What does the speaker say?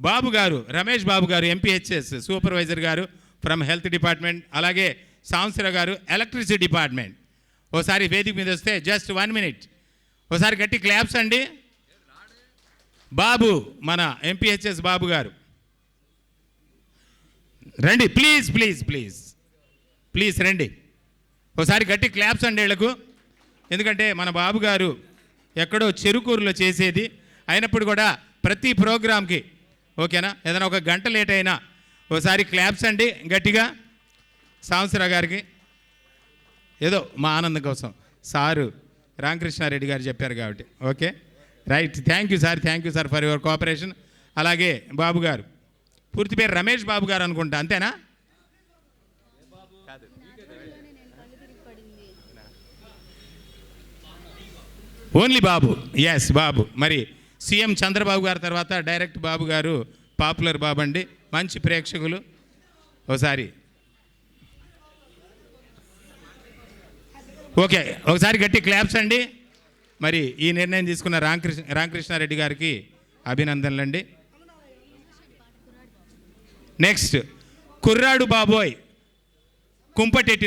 బాబు గారు రమేష్ బాబు గారు MPHS supervisor గారు ఫ్రమ్ హెల్త్ డిపార్ట్మెంట్ అలాగే సాంసర గారు ఎలక్ట్రిసిటీ డిపార్ట్మెంట్ ఓసారి వేదిక మీద వస్తే జస్ట్ వన్ మినిట్ ఓసారి గట్టి క్లాప్స్ అండి. బాబు మన ఎంపీహెచ్ఎస్ బాబు గారు. రండి ప్లీజ్ ప్లీజ్ ప్లీజ్ ప్లీజ్ రండి. ఒకసారి గట్టి క్లాప్స్ అండి వీళ్ళకు. ఎందుకంటే మన బాబు గారు ఎక్కడో చెరుకూరులో చేసేది. అయినప్పుడు కూడా ప్రతి ప్రోగ్రామ్కి ఓకేనా? ఏదైనా ఒక గంట లేట్ అయినా ఒకసారి క్లాప్స్ అండి గట్టిగా. సాంసరావు గారికి. ఏదో మా ఆనందం కోసం. సారు రామకృష్ణారెడ్డి గారు చెప్పారు కాబట్టి. Okay? Right. Thank you sir. Thank you sir for your cooperation అలాగే బాబు గారు. పూర్తి పేరు రమేష్ బాబు గారు అనుకుంటా అంతేనా? ఓన్లీ బాబు. ఎస్ బాబు. మరి సీఎం చంద్రబాబు గారి తర్వాత డైరెక్ట్ బాబు గారు పాపులర్ బాబు అండి మంచి ప్రేక్షకులు. ఒకసారి. ఓకే ఒకసారి గట్టి క్లాప్స్ అండి. మరి ఈ నిర్ణయం తీసుకున్న రామకృష్ణ రామకృష్ణారెడ్డి గారికి అభినందనలండి. నెక్స్ట్ కుర్రాడు బాబోయ్. కుంపటెట్టి